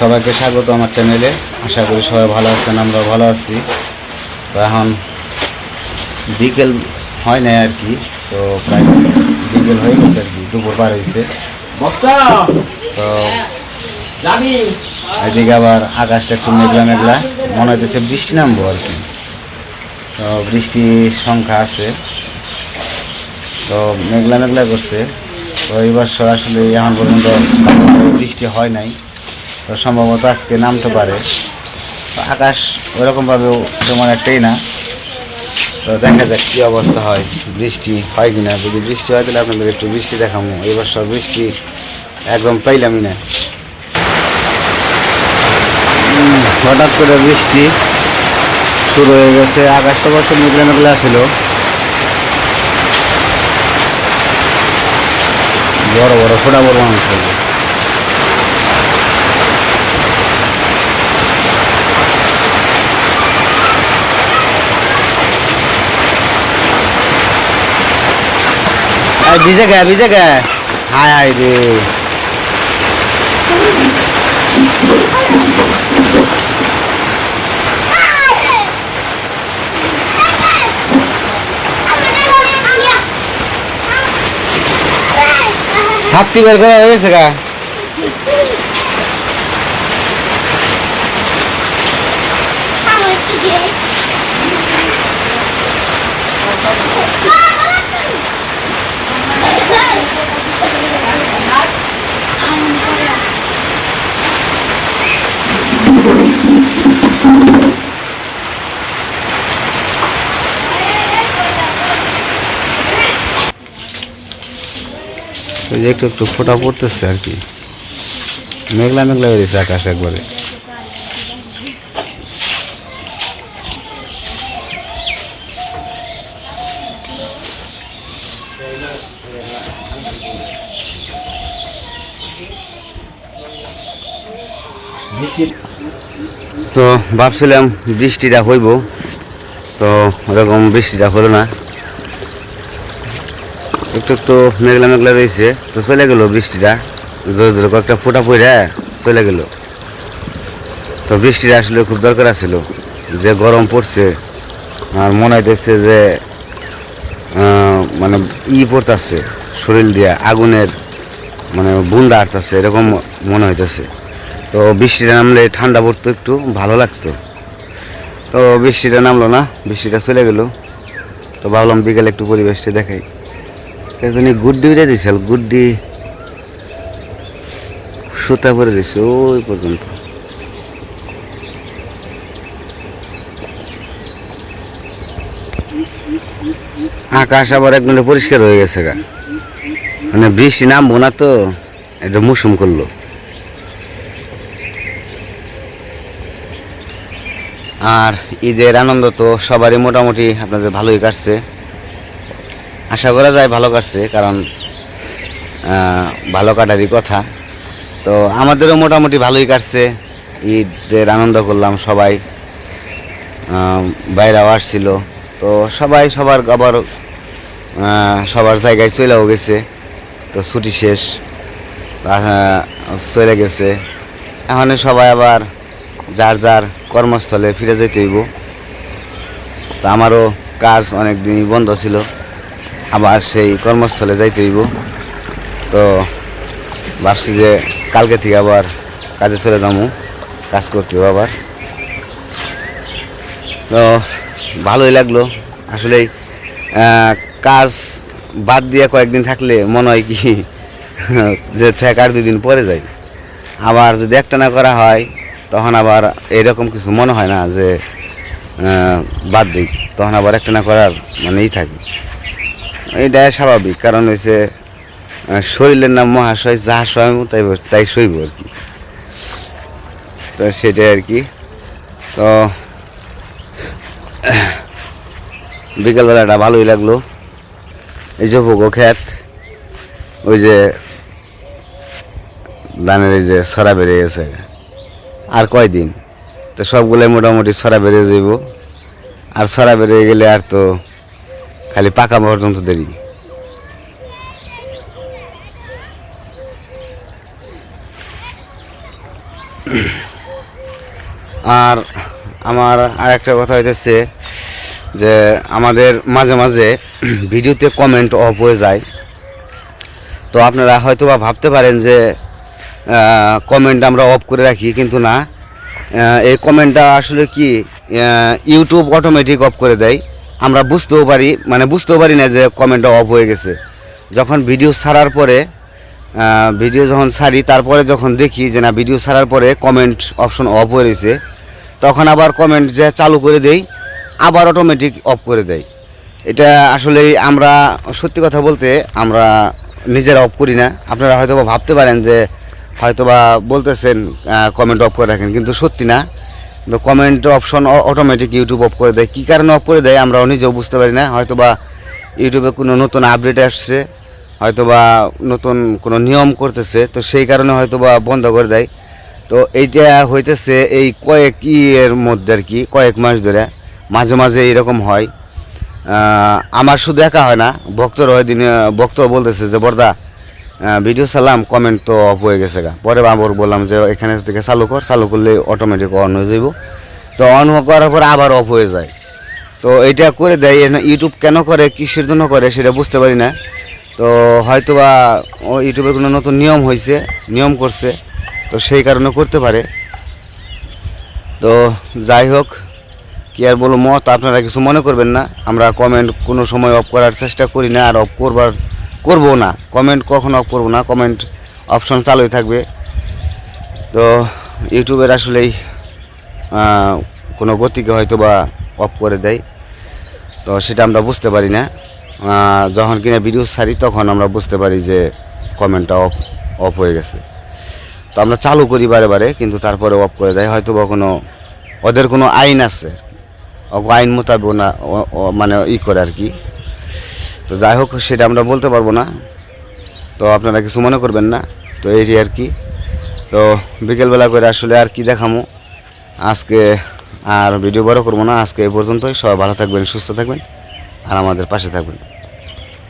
সবাইকে স্বাগত আমার চ্যানেলে আশা করি সবাই ভালো আছেন আমরা ভালো আছি। তো এখন বিকেল হয় না আর কি তো প্রায় বিকেল হয়ে গেছে আর কি দুপুর পার হয়েছে। তো এদিকে আবার আকাশটা একটু মেঘলা মেঘলা মনে হইতেছে বৃষ্টি নামবো আর কি। তো বৃষ্টির সংখ্যা আছে। তো মেঘলা মেঘলা করছে। তো এই বছর আসলে এখন পর্যন্ত বৃষ্টি হয় নাই। তো সম্ভবত আজকে নামতে পারে। আকাশ ওরকমভাবেও তেমন একটাই না। তো দেখা যাক কী অবস্থা হয়, বৃষ্টি হয় কি না যদি বৃষ্টি হয়, তাহলে আপনাদের একটু বৃষ্টি দেখাবো। এই বছর বৃষ্টি একদম পাইলামই না। হঠাৎ করে বৃষ্টি শুরু হয়ে গেছে। আকাশটা বছর মেঘলা মেঘলা ছিল। বড় বড় ফোটা বড় মানুষ ভিজে গে ভিজে গে। হায় হায় রে। ছাত্রী বের করা হয়ে গেছে গা। ওই যে একটু একটু ফোটা পড়তেছে আর কি। মেঘলা মেঘলা হয়ে গেছে আকাশ একবারে। তো ভাবছিলাম বৃষ্টিটা হইব। তো ওরকম বৃষ্টিটা হলো না। একটু একটু মেঘলা মেঘলা রয়েছে, তো চলে গেল বৃষ্টিটা। জোরে জোরে কয়েকটা ফোটা পড়ে চলে গেল। তো বৃষ্টিটা আসলে খুব দরকার আছিল, যে গরম পড়ছে, আর মনে হইতেছে যে মানে ই পড়তেছে, শরীর দিয়া, আগুনের মানে বুন্দা আটতেছে এরকম মনে হইতেছে। তো বৃষ্টিটা নামলে ঠান্ডা পড়তো একটু, ভালো লাগতো। তো বৃষ্টিটা নামলো না, বৃষ্টিটা চলে গেল। তো ভাবলাম বিকেলে একটু পরিবেশটা দেখাই। এখানে গুড্ডি উঠে দিছিল, গুড্ডি সুতা পরে দিছে ওই পর্যন্ত। আকাশ আবার এক মিনিটে পরিষ্কার হয়ে গেছে গা। মানে বৃষ্টি নামবো না তো, এটা মৌসুম করল। আর ঈদের আনন্দ তো সবারই মোটামুটি আপনাদের ভালোই কাটছে। আশা করা যায় ভালো কাটছে, কারণ ভালো কাটারই কথা। তো আমাদেরও মোটামুটি ভালোই কাটছে। ঈদের আনন্দ করলাম সবাই বাইরেও আসছিল। তো সবাই সবার আবার সবার জায়গায় চলেও গেছে। তো ছুটি শেষ চলে গেছে। এখন সবাই আবার যার যার কর্মস্থলে ফিরে যেতে হইব তো আমারও কাজ অনেক দিনই বন্ধ ছিল। আবার সেই কর্মস্থলে যাইতে হইব। তো ভাবছি যে কালকে থেকে আবার কাজে চলে যাব কাজ করতে হবে আবার। তো ভালোই লাগল। আসলে কাজ বাদ দিয়ে কয়েকদিন থাকলে মনে হয় কি, যে ঠেক আর দুদিন পরে যাই। আবার যদি একটা না করা হয়, তখন আবার এরকম কিছু মনে হয় না যে বাদ দিই। তখন আবার একটা না করার মানেই থাকে। এটা স্বাভাবিক, কারণ হচ্ছে শরীরের নাম মহাশয়, যা সয় তাই তাই সইব আর কি। তো সেটাই আর কি। তো, বিকেলবেলাটা ভালোই লাগল। এই যে ভোগো ক্ষেত, ওই যে ধানের এই যে সরা বেরিয়ে গেছে। আর কয়দিন? তো সবগুলোই মোটামুটি সরা বেরিয়ে যাইব। আর সরা বেরিয়ে গেলে আর তো খালি পাকা পর্যন্ত দেরি। আর আমার আর একটা কথা হইতেছে যে আমাদের মাঝে মাঝে ভিডিওতে কমেন্ট অফ হয়ে যায়। তো আপনারা হয়তো বা ভাবতে পারেন যে কমেন্ট আমরা অফ করে রাখি, কিন্তু না। এই কমেন্টটা আসলে কি ইউটিউব অটোমেটিক অফ করে দেয়। আমরা বুঝতেও পারি মানে বুঝতেও পারি না যে কমেন্টটা অফ হয়ে গেছে। যখন ভিডিও ছাড়ার পরে ভিডিও যখন ছাড়ি, তারপরে যখন দেখি যে না ভিডিও ছাড়ার পরে কমেন্ট অপশন অফ হয়ে রয়েছে, তখন আবার কমেন্ট যে চালু করে দেই, আবার অটোমেটিক অফ করে দেয় এটা আসলে আমরা, সত্যি কথা বলতে আমরা নিজেরা অফ করি না। আপনারা হয়তোবা ভাবতে পারেন যে হয়তোবা বলতেছেন কমেন্ট অফ করে রাখেন, কিন্তু সত্যি না। Comment option automatic YouTube off করে দেয়। কী কারণে অফ করে দেয় আমরাও নিজেও বুঝতে পারি না। হয়তো বা ইউটিউবে কোনো নতুন আপডেট আসছে হয়তো বা নতুন কোনো নিয়ম করতেছে, তো সেই কারণে হয়তো বা বন্ধ করে দেয়। তো এইটা হইতেছে এই কয়েক ইয়ের মধ্যে আর কি, কয়েক মাস ধরে মাঝে মাঝে এরকম হয়। আমার শুধু একা হয় না ভক্তর ওই দিনে ভক্ত বলতেছে যে, বর্দা ভিডিও চালাম কমেন্ট তো অফ হয়ে গেছে গা। পরে আবার বললাম যে, এখানে থেকে চালু কর, চালু করলে অটোমেটিক অন হয়ে যাইব। তো অন করার পর আবার অফ হয়ে যায়। তো এটা করে দেয় ইউটিউব কেন করে, কিসের জন্য করে, সেটা বুঝতে পারি না। তো হয়তো বা ইউটিউবের কোনো নতুন নিয়ম হয়েছে নিয়ম করছে, তো সেই কারণে করতে পারে। তো যাই হোক, কি আর বলব, মত আপনারা কিছু মনে করবেন না। আমরা কমেন্ট কোনো সময় অফ করার চেষ্টা করি না, আর অফ করবার করব না। কমেন্ট কখনো অফ করব না। কমেন্ট অপশন চালুই থাকবে। তো ইউটিউবের আসলেই কোনো গতিকে হয়তো বা অফ করে দেয়। তো সেটা আমরা বুঝতে পারি না। যখন কিনা ভিডিও ছাড়ি তখন আমরা বুঝতে পারি যে কমেন্টটা অফ অফ হয়ে গেছে। তো আমরা চালু করি বারে বারে, কিন্তু তারপরে অফ করে দেয়। হয়তো বা কোনো, ওদের কোনো আইন আছে। আইন মোতাবেক না মানে ই করে আর কি। তো যাই হোক, সেটা আমরা বলতে পারব না। তো আপনারা কিছু মনে করবেন না। তো এই আর কি। তো বিকেলবেলা করে আসলে আর কি দেখামো? আজকে আর ভিডিও বড় করব না। আজকে এই পর্যন্তই। সবাই ভালো থাকবেন, সুস্থ থাকবেন, আর আমাদের পাশে থাকবেন।